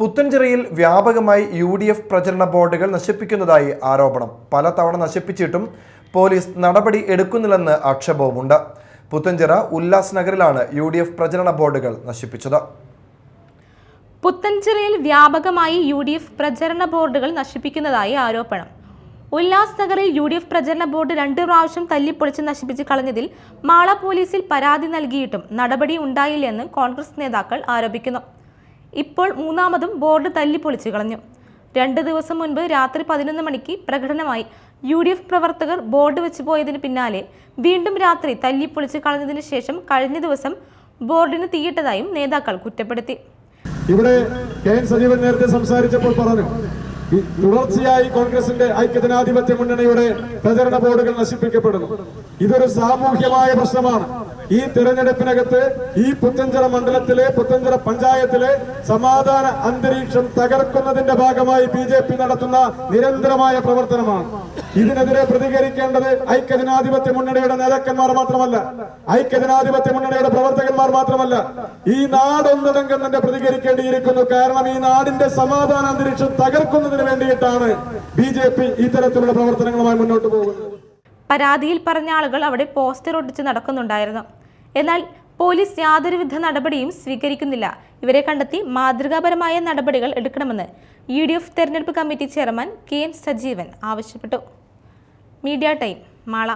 പുത്തൻചിറയിൽ വ്യാപകമായി U D F പ്രചരണ ബോർഡുകൾ നശിപ്പിക്കുന്നതായി ആരോപണം. പലതവണ നശിപ്പിച്ചിട്ടും പോലീസ് നടപടി എടുക്കുന്നില്ലെന്ന് ആക്ഷേപവുമുണ്ട്. പുത്തൻചിറ ഉല്ലാസ് നഗറിലാണ് യു ഡി എഫ് പ്രചരണ ബോർഡുകൾ നശിപ്പിച്ചത്. പുത്തൻചിറയിൽ വ്യാപകമായി യു ഡി എഫ് പ്രചരണ ബോർഡുകൾ നശിപ്പിക്കുന്നതായി ആരോപണം. ഉല്ലാസ് നഗറിൽ യു ഡി എഫ് പ്രചരണ ബോർഡ് രണ്ടു പ്രാവശ്യം തല്ലിപ്പൊളിച്ച് നശിപ്പിച്ച് കളഞ്ഞതിൽ മാള പോലീസിൽ പരാതി നൽകിയിട്ടും നടപടി ഉണ്ടായില്ലെന്ന് കോൺഗ്രസ് നേതാക്കൾ ആരോപിക്കുന്നു. ഇപ്പോൾ മൂന്നാമതും ബോർഡ് തല്ലിപ്പൊളിച്ചു കളഞ്ഞു. രണ്ട് ദിവസം മുൻപ് രാത്രി പതിനൊന്ന് മണിക്ക് പ്രകടനമായി യു ഡി എഫ് പ്രവർത്തകർ ബോർഡ് വെച്ച് പോയതിന് പിന്നാലെ വീണ്ടും രാത്രി തല്ലിപ്പൊളിച്ച് കളഞ്ഞതിന് ശേഷം കഴിഞ്ഞ ദിവസം ബോർഡിന് തീയിട്ടതായും നേതാക്കൾ കുറ്റപ്പെടുത്തി. ഇവിടെ കെ എൻ സജീവൻ നേരത്തെ സംസാരിച്ചപ്പോൾ പറഞ്ഞു തുടർച്ചയായി കോൺഗ്രസിന്റെ ഐക്യജനാധിപത്യ മുന്നണിയുടെ പ്രചരണ ബോർഡുകൾ നശിപ്പിക്കപ്പെടുന്നു. ഇതൊരു സാമൂഹ്യമായ പ്രശ്നമാണ്. ഈ തിരഞ്ഞെടുപ്പിനകത്ത് ഈ പുത്തഞ്ചിറ മണ്ഡലത്തിലെ പുത്തഞ്ചിറ പഞ്ചായത്തിലെ സമാധാന അന്തരീക്ഷം തകർക്കുന്നതിന്റെ ഭാഗമായി ബി നടത്തുന്ന നിരന്തരമായ പ്രവർത്തനമാണ്. ഇതിനെതിരെ പ്രതികരിക്കേണ്ടത് ഐക്യജനാധിപത്യ മുന്നണിയുടെ നേതാക്കന്മാർ മാത്രമല്ല ഐക്യജനാധിപത്യ മുന്നണിയുടെ പ്രവർത്തകന്മാർ മാത്രമല്ല ഈ നാടൊന്നടങ്കം തന്നെ പ്രതികരിക്കേണ്ടിയിരിക്കുന്നു. കാരണം ഈ നാടിന്റെ സമാധാന അന്തരീക്ഷം തകർക്കുന്നതിന് വേണ്ടിയിട്ടാണ് ബി ഇത്തരത്തിലുള്ള പ്രവർത്തനങ്ങളുമായി മുന്നോട്ട് പോകുന്നത്. പരാതിയിൽ പറഞ്ഞ ആളുകൾ അവിടെ പോസ്റ്റർ ഒട്ടിച്ച് നടക്കുന്നുണ്ടായിരുന്നു. എന്നാൽ പോലീസ് യാതൊരുവിധ നടപടിയും സ്വീകരിക്കുന്നില്ല. ഇവരെ കണ്ടെത്തി മാതൃകാപരമായ നടപടികൾ എടുക്കണമെന്ന് യു ഡി എഫ് തെരഞ്ഞെടുപ്പ് committee chairman K N Sajeevan ആവശ്യപ്പെട്ടു. Media time Mala.